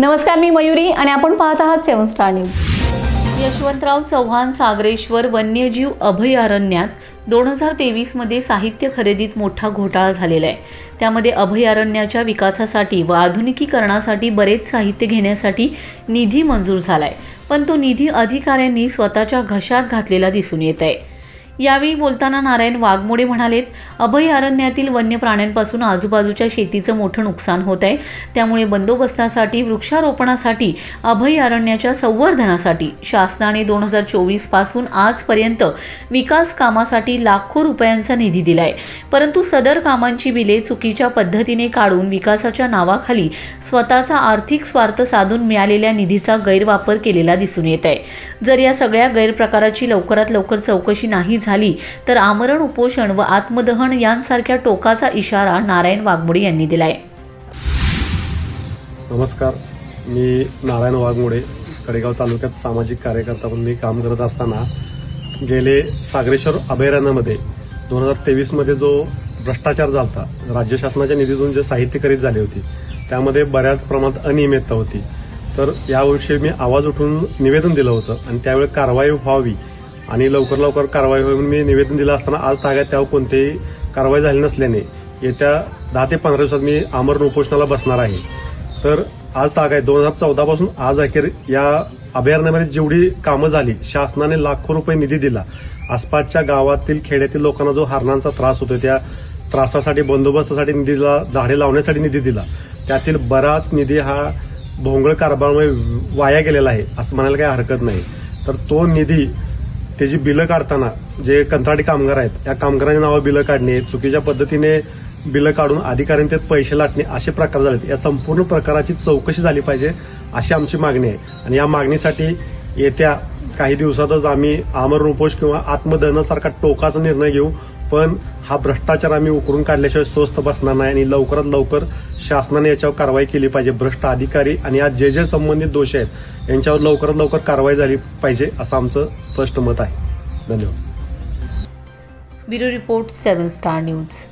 नमस्कार मी मयुरी आणि आपण पाहत आहात seven star news. Yashwantrao Chavan Sagareshwar वन्यजीव अभयारण्यात दोन हजार तेवीसमध्ये साहित्य खरेदीत मोठा घोटाळा झालेला आहे. त्यामध्ये अभयारण्याच्या विकासासाठी व आधुनिकीकरणासाठी बरेच साहित्य घेण्यासाठी निधी मंजूर झाला आहे पण तो निधी अधिकाऱ्यांनी स्वतःच्या घशात घातलेला दिसून येत आहे. यावेळी बोलताना नारायण वाघमोडे म्हणालेत अभयारण्यातील वन्य प्राण्यांपासून आजूबाजूच्या शेतीचं मोठं नुकसान होत आहे. त्यामुळे बंदोबस्तासाठी वृक्षारोपणासाठी अभयारण्याच्या संवर्धनासाठी शासनाने दोन हजार चोवीसपासून आजपर्यंत विकास कामासाठी लाखो रुपयांचा निधी दिलाय. परंतु सदर कामांची बिले चुकीच्या पद्धतीने काढून विकासाच्या नावाखाली स्वतःचा आर्थिक स्वार्थ साधून मिळालेल्या निधीचा गैरवापर केलेला दिसून येत आहे. जर या सगळ्या गैरप्रकाराची लवकरात लवकर चौकशी नाही झाली तर आमरण उपोषण व आत्मदहन यांसारख्या टोकाचा इशारा नारायण वाघमोडे यांनी दिलाय. नमस्कार मी नारायण वाघमोडे कडेगाव तालुक्यात सामाजिक कार्यकर्ता म्हणून मी काम करत असताना गेले सागरेश्वर अभयारण्यामध्ये दोन हजार तेवीसमध्ये जो भ्रष्टाचार झाला राज्य शासनाच्या निधीतून जे साहित्य खरेदी झाली होती त्यामध्ये बऱ्याच प्रमाणात अनियमितता होती. तर याविषयी मी आवाज उठून निवेदन दिलं होतं आणि त्यावेळी कारवाई व्हावी आणि लवकर लवकर कारवाई होईल म्हणून मी निवेदन दिलं असताना आज ताग्यात त्यावर कोणतीही कारवाई झाली नसल्याने येत्या दहा ते पंधरा दिवसात मी आमरण उपोषणाला बसणार आहे. तर आज ताग आहे दोन हजार चौदापासून आज अखेर या अभयारण्यामध्ये जेवढी कामं झाली शासनाने लाखो रुपये निधी दिला आसपासच्या गावातील खेड्यातील लोकांना जो हरणांचा त्रास होतो त्या त्रासासाठी बंदोबस्तासाठी निधी दिला झाडे लावण्यासाठी निधी दिला त्यातील बराच निधी हा भोंगळ कारभारामुळे वाया गेलेला आहे असं म्हणायला काही हरकत नाही. तर तो निधी त्याची बिलं काढताना जे कंत्राटी कामगार आहेत या कामगारांच्या नावं बिलं काढणे चुकीच्या पद्धतीने बिलं काढून अधिकाऱ्यांनी त्यात पैसे लाटणे असे प्रकार झालेत. या संपूर्ण प्रकाराची चौकशी झाली पाहिजे अशी आमची मागणी आहे. आणि या मागणीसाठी येत्या काही दिवसातच आम्ही आमरण उपोष किंवा आत्मदहनासारखा टोकाचा निर्णय घेऊ पण हा भ्रष्टाचार आम्ही उकरून काढल्याशिवाय स्वस्त बसणार नाही आणि लवकरात लवकर शासनाने याच्यावर कारवाई केली पाहिजे. भ्रष्ट अधिकारी आणि आज जे जे संबंधित दोष आहेत यांच्यावर लवकरात लवकर कारवाई झाली पाहिजे असं आमचं स्पष्ट मत आहे. धन्यवाद. Bureau report seven star news.